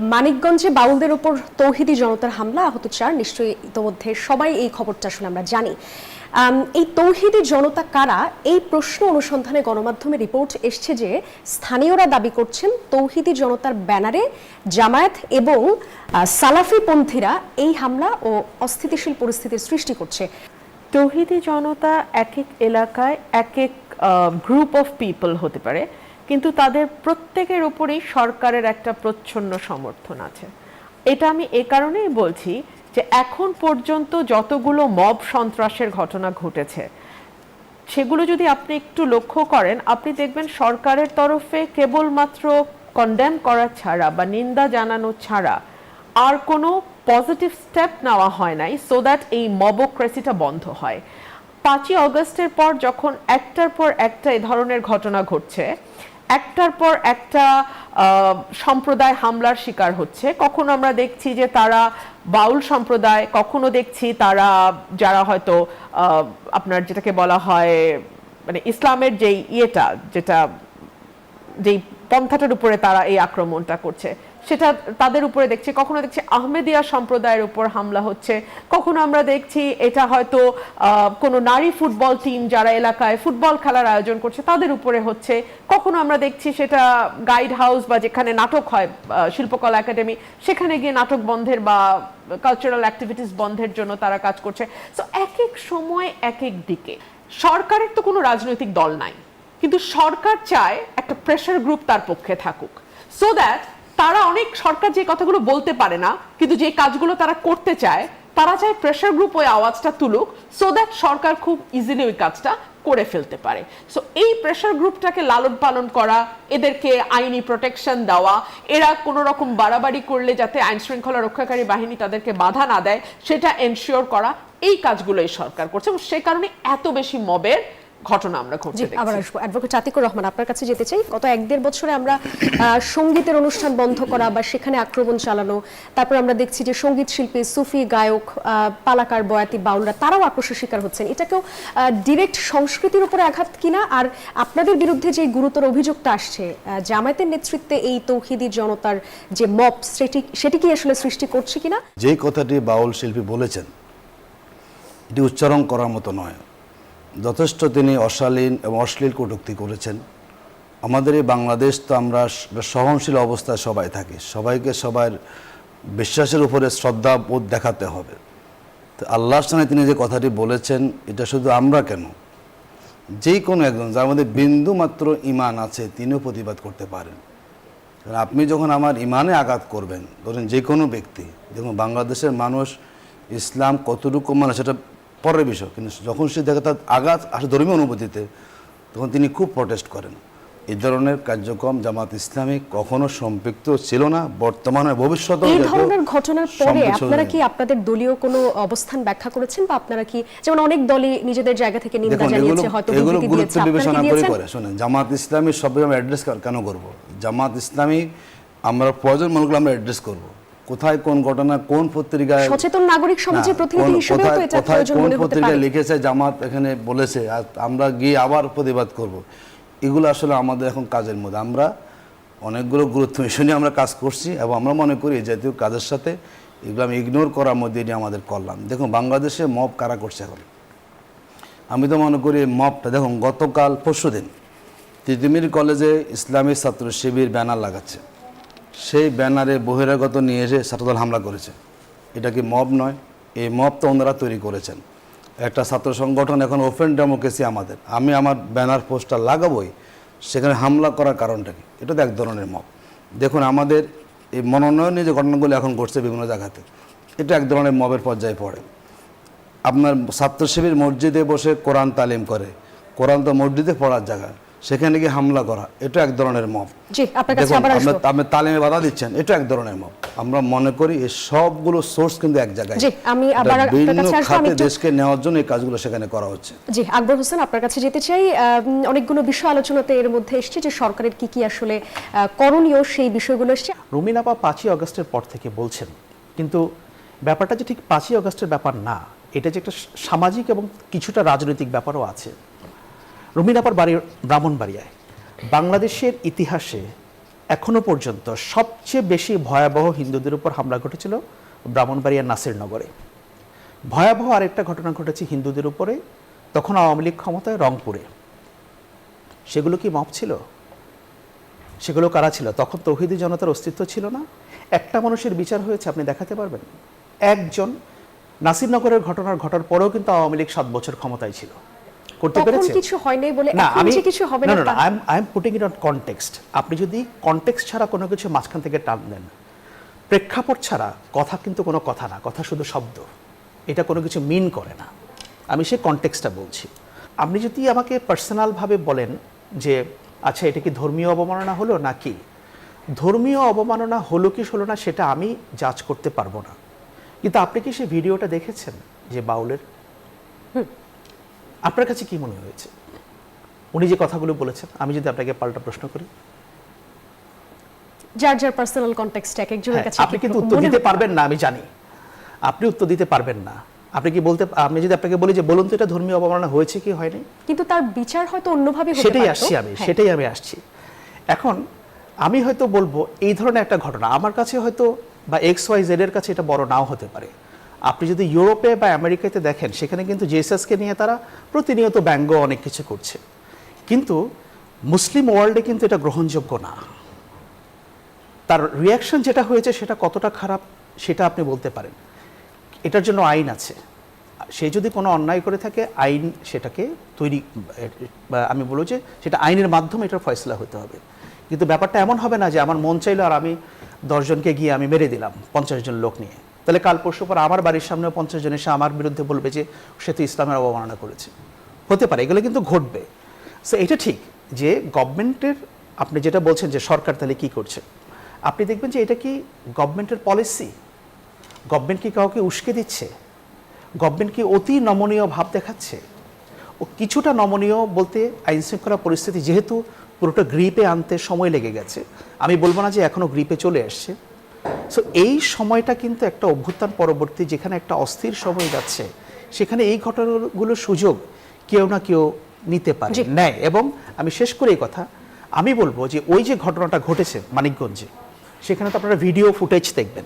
মানিকগঞ্জে বাউলদের উপর তৌহিদি জনতার হামলা আহত চার। নিশ্চয়ই ইতোমধ্যে সবাই এই খবরটা আসলে আমরা জানি। এই তৌহিদি জনতা কারা? এই প্রশ্ন অনুসন্ধানে গণমাধ্যমে রিপোর্ট এসছে যে স্থানীয়রা দাবি করছেন তৌহিদি জনতার ব্যানারে জামায়াত এবং আহ, সালাফি পন্থীরা এই হামলা ও অস্থিতিশীল পরিস্থিতির সৃষ্টি করছে। তৌহিদি জনতা এক এক এলাকায় এক এক গ্রুপ অফ পিপল হতে পারে। কিন্তু তাদের প্রত্যেকের উপরেই সরকারের একটা প্রচ্ছন্ন সমর্থন আছে। এটা আমি এ কারণেই বলছি যে এখন পর্যন্ত যতগুলো মব সন্ত্রাসের ঘটনা ঘটেছে, সেগুলো যদি আপনি একটু লক্ষ্য করেন, আপনি দেখবেন সরকারের তরফে কেবলমাত্র কন্ডেম করা ছাড়া বা নিন্দা জানানো ছাড়া আর কোনো পজিটিভ স্টেপ নেওয়া হয় নাই সো দ্যাট এই মবোক্রেসিটা বন্ধ হয়। পাঁচই অগস্টের পর যখন একটার পর একটা এ ধরনের ঘটনা ঘটছে একটার পর একটা সম্প্রদায় হামলার শিকার হচ্ছে। কখনো আমরা দেখছি যে তারা বাউল সম্প্রদায়, কখনো দেখছি তারা যারা হয়তো আপনার যেটাকে বলা হয় মানে ইসলামের যেই ইয়েটা, যেটা, যেই পন্থাটার উপরে তারা এই আক্রমণটা করছে। সেটা তাদের উপরে দেখছি, কখনো দেখছি আহমেদিয়া সম্প্রদায়ের উপর হামলা হচ্ছে, কখনো আমরা দেখছি এটা হয়তো কোনো নারী ফুটবল টিম যারা এলাকায় ফুটবল খেলার আয়োজন করছে তাদের উপরে হচ্ছে, কখনো আমরা দেখছি সেটা গাইড হাউস বা যেখানে নাটক হয় শিল্পকলা একাডেমি সেখানে গিয়ে নাটক বন্ধের বা কালচারাল অ্যাক্টিভিটিস বন্ধের জন্য তারা কাজ করছে। তো এক এক সময় এক এক দিকে, সরকারের তো কোনো রাজনৈতিক দল নাই, কিন্তু সরকার চায় একটা প্রেশার গ্রুপ তার পক্ষে থাকুক সো দ্যাট তারা অনেক সরকার যে কথাগুলো বলতে পারে না, কিন্তু যে কাজগুলো তারা করতে চায়, তারা চায় প্রেশার গ্রুপ ওই আওয়াজটা তুলুক সো দ্যাট সরকার খুব ইজিলি ওই কাজটা করে ফেলতে পারে। সো এই প্রেশার গ্রুপটাকে লালন পালন করা, এদেরকে আইনি প্রোটেকশন দেওয়া, এরা কোনো রকম বাড়াবাড়ি করলে যাতে আইন শৃঙ্খলা রক্ষাকারী বাহিনী তাদেরকে বাধা না দেয়, সেটা এনশিওর করা, এই কাজগুলোই সরকার করছে। এবং সে কারণে এত বেশি মবের ঘটনা আমরা ঘটছে আবার আসব। অ্যাডভোকেট আতিকুর রহমান আপনার কাছে যেতে চাই। গত এক দেড় বছরে আমরা আহ, সঙ্গীতের অনুষ্ঠান বন্ধ করা বা সেখানে আক্রমণ চালানো তারপর আমরা দেখছি যে সংগীত শিল্পী সুফি গায়ক আহ, পালাকার বয়াতি বাউলরা তারাও আক্রোশের শিকার হচ্ছেন। এটাকেও ডিরেক্ট সংস্কৃতির উপরে আঘাত কিনা? আর আপনাদের বিরুদ্ধে যে গুরুতর অভিযোগটা আসছে আহ, জামায়াতের নেতৃত্বে এই তৌহিদি জনতার যে মপ সেটি সেটি কি আসলে সৃষ্টি করছে কিনা? যেই কথাটি বাউল শিল্পী বলেছেন এটি উচ্চারণ করার মতো নয়। যথেষ্ট তিনি অশালীন এবং অশ্লীল কটূক্তি করেছেন। আমাদের এই বাংলাদেশ তো আমরা সহনশীল অবস্থায় সবাই থাকি। সবাইকে সবার বিশ্বাসের উপরে শ্রদ্ধা বোধ দেখাতে হবে। তো আল্লাহর সামনে তিনি যে কথাটি বলেছেন, এটা শুধু আমরা কেন? যেই কোনো একজন, যার মধ্যে বিন্দু মাত্র ইমান আছে, তিনিও প্রতিবাদ করতে পারেন। কারণ আপনি যখন আমার ইমানে আঘাত করবেন, ধরেন যে কোনো ব্যক্তি, দেখুন বাংলাদেশের মানুষ ইসলাম কতটুকু মানে সেটা পরের বিষয় কিন্তু যখন সে দেখে তার আঘাত আসে ধর্মীয় অনুভূতিতে তখন তিনি খুব প্রটেস্ট করেন। এই ধরনের কার্যক্রম জামাত ইসলামী কখনো সম্পৃক্ত ছিল না বর্তমানে ভবিষ্যতেও এই ধরনের ঘটনার পরে আপনারা কি আপনাদের দলীয় কোনো অবস্থান ব্যাখ্যা করেছেন বা আপনারা কি যেমন অনেক দলই নিজেদের জায়গা থেকে নিন্দা জানিয়েছে হয়তো এগুলো গুরুত্ব বিবেচনা করে করে শোনেন জামাত ইসলামী সব আমরা অ্যাড্রেস কেন করব? জামাত ইসলামী আমরা প্রয়োজন মনে করলে আমরা অ্যাড্রেস করব। কোথায় কোন ঘটনা কোন পত্রিকায় সচেতন নাগরিক সমাজের প্রতিনিধি হিসেবেও তো এটা কোথায় প্রয়োজন কোন মনে হতে পত্রিকায় লিখেছে জামাত এখানে বলেছে আর আমরা গিয়ে আবার প্রতিবাদ করব। এগুলো আসলে আমাদের এখন কাজের মধ্যে। আমরা অনেকগুলো গুরুত্ব নিয়ে আমরা কাজ করছি এবং আমরা মনে করি এই জাতীয় কাজের সাথে এগুলো আমি ইগনোর করার মধ্যে নিয়ে আমাদের করলাম দেখুন বাংলাদেশে মব কারা করছে এখন? আমি তো মনে করি মবটা দেখুন গতকাল পরশু দিন তিতুমির কলেজে ইসলামী ছাত্র শিবির ব্যানার লাগাচ্ছে। সেই ব্যানারে বহিরাগত নিয়ে এসে ছাত্রদল হামলা করেছে। এটা কি মব নয়? এই মব তো ওনারা তৈরি করেছেন। একটা ছাত্র সংগঠন এখন ওপেন ডেমোক্রেসি আমাদের। আমি আমার ব্যানার পোস্টার লাগাবই, সেখানে হামলা করার কারণটা কি? এটা তো এক ধরনের মব। দেখুন, আমাদের এই মনোনয়নে যে ঘটনাগুলো এখন ঘটছে বিভিন্ন জায়গাতে, এটা এক ধরনের মবের পর্যায়ে পড়ে। আপনার ছাত্র শিবির মসজিদে বসে কোরআন তালিম করে। কোরআন তো মসজিদে পড়ার জায়গা। সেখানে গিয়ে হামলা করা এটা এক ধরনের মব। জি আপনার কাছে দেখুন আবার আসব। আপনার- আপনি তালিমে বাধা দিচ্ছেন এটা এক ধরনের মব। আমরা মনে করি এই সবগুলো সোর্স কিন্তু এক জায়গায়। আমি আবার খাতে দেশকে নেওয়ার জন্য এই কাজগুলো সেখানে করা হচ্ছে। জি আকবর হোসেন আপনার কাছে যেতে চাই অনেকগুলো বিষয় আলোচনাতে এর মধ্যে এসছে যে সরকারের কি কি আসলে করণীয় সেই বিষয়গুলো এসছে। রুমিন আপা পাঁচই অগস্টের পর থেকে বলছেন কিন্তু ব্যাপারটা যে ঠিক পাঁচই অগস্টের ব্যাপার না এটা যে একটা সামাজিক এবং কিছুটা রাজনৈতিক ব্যাপারও আছে। রুমিন আপার বাড়ি ব্রাহ্মণবাড়িয়ায়। বাংলাদেশের ইতিহাসে এখনও পর্যন্ত সবচেয়ে বেশি ভয়াবহ হিন্দুদের উপর হামলা ঘটেছিল ব্রাহ্মণবাড়িয়ার নাসিরনগরে ভয়াবহ আরেকটা ঘটনা ঘটেছে হিন্দুদের উপরে, তখন আওয়ামী লীগ ক্ষমতায় রংপুরে। সেগুলো কি মপ ছিল? সেগুলো কারা ছিল? তখন তৌহিদি জনতার অস্তিত্ব ছিল না। একটা মানুষের বিচার হয়েছে, আপনি দেখাতে পারবেন? একজন নাসিরনগরের ঘটনার ঘটার পরেও কিন্তু আওয়ামী লীগ সাত বছর ক্ষমতায় ছিল। করতে পেরেছে কিছু হয় নাই বলে না এখন আমি যে কিছু হবে না না I am I am putting it on context আপনি যদি কনটেক্সট ছাড়া কোনো কিছু মাঝখান থেকে টান দেন প্রেক্ষাপট ছাড়া কথা কিন্তু কোনো কথা না কথা শুধু শব্দ। এটা কোনো কিছু মিন করে না। আমি সেই কনটেক্সটটা বলছি। আপনি যদি আমাকে পার্সোনালভাবে বলেন যে আচ্ছা এটা কি ধর্মীয় অবমাননা হলো নাকি? ধর্মীয় অবমাননা হলো কি হলো না সেটা আমি জাজ করতে পারব না। কিন্তু আপনি কি সেই ভিডিওটা দেখেছেন যে বাউলের? আপনার কাছে কি মনে হয়েছে? উনি যে কথাগুলো বলেছেন আমি যদি আপনাকে পাল্টা প্রশ্ন করি? যার যার পার্সোনাল কনটেক্সট এক একজনের হ্যাঁ, কাছে আপনি কিন্তু উত্তর দিতে পারবেন না আমি জানি। আপনি উত্তর দিতে পারবেন না। আপনি কি বলতে আমি যদি আপনাকে বলি যে বলুন তো এটা ধর্মীয় অবমাননা হয়েছে কি হয়নি? কিন্তু তার বিচার হয়তো অন্যভাবে হতে সেটাই আসছি আমি হ্যাঁ। সেটাই আমি আসছি। এখন আমি হয়তো বলব এই ধরনের একটা ঘটনা আমার কাছে হয়তো বা এক্স ওয়াই জেড এর কাছে এটা বড় নাও হতে পারে। আপনি যদি ইউরোপে বা আমেরিকাতে দেখেন, সেখানে কিন্তু জেসাসকে নিয়ে তারা প্রতিনিয়ত ব্যঙ্গ অনেক কিছু করছে। কিন্তু মুসলিম ওয়ার্ল্ডে কিন্তু এটা গ্রহণযোগ্য না। তার রিয়াকশন যেটা হয়েছে, সেটা কতটা খারাপ, সেটা আপনি বলতে পারেন। এটার জন্য আইন আছে। সে যদি কোনো অন্যায় করে থাকে, আইন সেটাকে তৈরি আমি বলব যে সেটা আইনের মাধ্যমে এটার ফয়সলা হতে হবে। কিন্তু ব্যাপারটা এমন হবে না যে আমার মন চাইলো আর আমি দশজনকে গিয়ে আমি মেরে দিলাম, পঞ্চাশ জন লোক নিয়ে। তাহলে কাল পরশু পর আমার বাড়ির সামনে পঞ্চাশ জন এসে আমার বিরুদ্ধে বলবে যে সে তো ইসলামের অবমাননা করেছে। হতে পারে, এগুলো কিন্তু ঘটবে। সো এটা ঠিক যে গভর্নমেন্টের, আপনি যেটা বলছেন যে সরকার তাহলে কি করছে, আপনি দেখবেন যে এটা কি গভর্নমেন্টের পলিসি? গভর্নমেন্ট কি কাউকে উস্কে দিচ্ছে? গভর্নমেন্ট কি অতি নমনীয় ভাব দেখাচ্ছে? ও কিছুটা নমনীয় বলতে আইন শৃঙ্খলা পরিস্থিতি যেহেতু পুরোটা গ্রিপে আনতে সময় লেগে গেছে, আমি বলব না যে এখনও গ্রিপে চলে আসছে। সো এই সময়টা কিন্তু একটা অভ্যুত্থান পরবর্তী যেখানে একটা অস্থির সময় যাচ্ছে সেখানে এই ঘটনাগুলো সুযোগ কেউ না কেউ নিতে পারে। নেয় এবং আমি শেষ করে এই কথা আমি বলব যে ওই যে ঘটনাটা ঘটেছে মানিকগঞ্জে সেখানে তো আপনারা ভিডিও ফুটেজ দেখবেন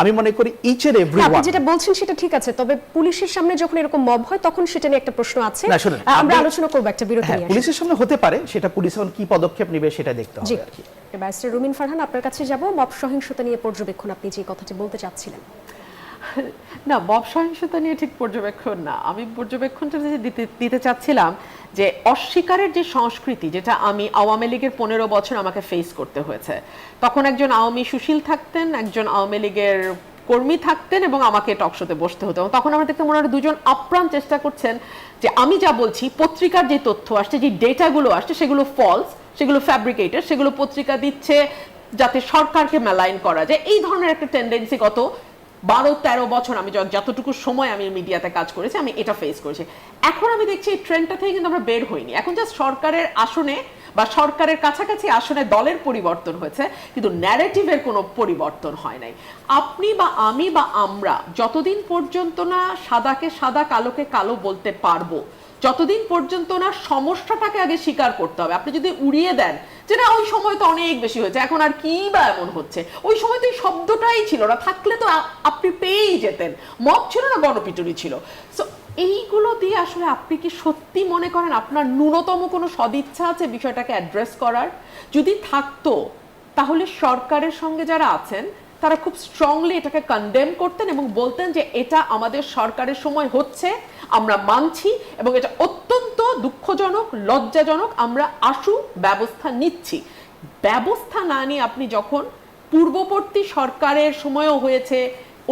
আমি মনে করি ইচ এর এভরি ওয়ান আপনি যেটা বলছেন সেটা ঠিক আছে তবে পুলিশের সামনে যখন এরকম মব হয় তখন সেটা নিয়ে একটা প্রশ্ন আছে। না, শুনুন, আমরা আলোচনা করব একটা বিরতি হ্যাঁ নিয়ে পুলিশের সামনে হতে পারে সেটা পুলিশ এখন কি পদক্ষেপ নেবে সেটা দেখতে হবে আর কি। ব্যারিস্টার রুমিন ফারহান আপনার কাছে যাব। মব সহিংসতা নিয়ে পর্যবেক্ষণ আপনি যে কথাটি বলতে চাচ্ছিলেন। না, মব সহিংসতা নিয়ে ঠিক পর্যবেক্ষণ না। আমি পর্যবেক্ষণটা যে দিতে চাচ্ছিলাম যে অস্বীকারের যে সংস্কৃতি, যেটা আমি আওয়ামী লীগের পনেরো বছর আমাকে ফেস করতে হয়েছে। তখন একজন আওয়ামী সুশীল থাকতেন, একজন আওয়ামী লীগের কর্মী থাকতেন এবং আমাকে টকশোতে বসতে হতো। তখন আমার দেখতে মনে হয় দুজন আপ্রাণ চেষ্টা করছেন যে আমি যা বলছি, পত্রিকার যে তথ্য আসছে, যে ডেটাগুলো আসছে, সেগুলো ফলস সেগুলো ফ্যাব্রিকেটেড সেগুলো পত্রিকা দিচ্ছে যাতে সরকারকে মেলাইন করা যায়। এই ধরনের একটা টেন্ডেন্সি গত বারো তেরো বছর আমি যতটুকু সময় আমি মিডিয়াতে কাজ করেছি, আমি এটা ফেস করেছি। এখন আমি দেখছি এই ট্রেন্ডটা থেকে কিন্তু আমরা বের হইনি। এখন জাস্ট সরকারের আসনে বা সরকারের কাছাকাছি আসনে দলের পরিবর্তন হয়েছে, কিন্তু ন্যারেটিভের কোনো পরিবর্তন হয় নাই। আপনি বা আমি বা আমরা যতদিন পর্যন্ত না সাদাকে সাদা, কালোকে কালো বলতে পারব যতদিন পর্যন্ত না সমস্যাটাকে আগে স্বীকার করতে হবে। আপনি যদি উড়িয়ে দেন যে না, ওই সময় তো অনেক বেশি হয়েছে, এখন আর কি বা এমন হচ্ছে? ওই সময় তো এই শব্দটাই ছিল না, থাকলে তো আপনি পেয়েই যেতেন। মব ছিল না, গণপিটুনি ছিল। সো এইগুলো দিয়ে আসলে আপনি কি সত্যি মনে করেন আপনার ন্যূনতম কোনো সদিচ্ছা আছে বিষয়টাকে অ্যাড্রেস করার? যদি থাকতো, তাহলে সরকারের সঙ্গে যারা আছেন তারা খুব স্ট্রংলি এটাকে কন্ডেম করতেন এবং বলতেন যে এটা আমাদের সরকারের সময় হচ্ছে, আমরা মানছি এবং এটা অত্যন্ত দুঃখজনক, লজ্জাজনক, আমরা আশু ব্যবস্থা নিচ্ছি। ব্যবস্থা না নিয়ে আপনি যখন পূর্ববর্তী সরকারের সময়ও হয়েছে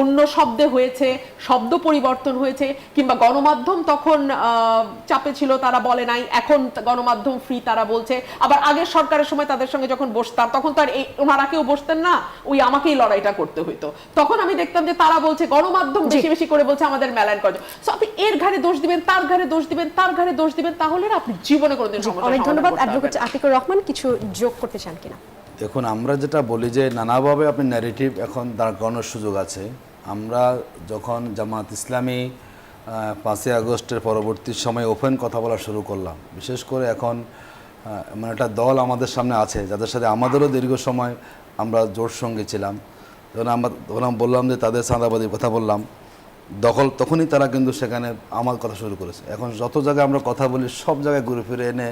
অন্য শব্দে হয়েছে শব্দ পরিবর্তন হয়েছে কিংবা গণমাধ্যম তখন চাপে ছিল তারা বলে নাই এখন গণমাধ্যম ফ্রি তারা বলছে। আবার আগের সরকারের সময় তাদের সঙ্গে যখন বসতাম তখন তো আর এই ওনারা কেউ বসতেন না ওই আমাকেই লড়াইটা করতে হইতো। তখন আমি দেখতাম যে তারা বলছে গণমাধ্যম বেশি বেশি করে বলছে আমাদের মেলান করছে সো আপনি এর ঘাড়ে দোষ দিবেন তার ঘাড়ে দোষ দিবেন তার ঘাড়ে দোষ দিবেন তাহলে আপনি জীবনে কোনোদিন অনেক ধন্যবাদ অ্যাডভোকেট আতিকুর রহমান। কিছু যোগ করতে চান কিনা? দেখুন, আমরা যেটা বলি যে নানাভাবে আপনি ন্যারেটিভ এখন দাঁড় করানোর সুযোগ আছে। আমরা যখন জামাত ইসলামী পাঁচই আগস্টের পরবর্তী সময় ওপেন কথা বলা শুরু করলাম, বিশেষ করে এখন মানে একটা দল আমাদের সামনে আছে, যাদের সাথে আমাদেরও দীর্ঘ সময় আমরা জোট সঙ্গে ছিলাম। যখন আমরা, তখন আমি বললাম যে তাদের চাঁদাবাদির কথা বললাম, দখল, তখনই তারা কিন্তু সেখানে আমার কথা শুরু করেছে। এখন যত জায়গায় আমরা কথা বলি, সব জায়গায় ঘুরে ফিরে এনে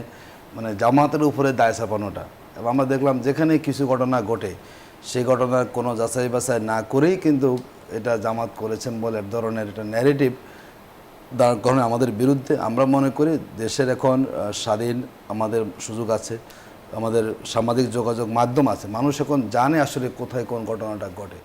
মানে জামাতের উপরে দায় চাপানোটা আমরা দেখলাম যেখানে কিছু ঘটনা ঘটে, সেই ঘটনার কোনো যাচাই বাছাই না করেই কিন্তু এটা জামাত করেছেন বলে এক ধরনের একটা ন্যারেটিভ দাঁড় আমাদের বিরুদ্ধে। আমরা মনে করি দেশের এখন স্বাধীন আমাদের সুযোগ আছে, আমাদের সামাজিক যোগাযোগ মাধ্যম আছে। মানুষ এখন জানে আসলে কোথায় কোন ঘটনাটা ঘটে।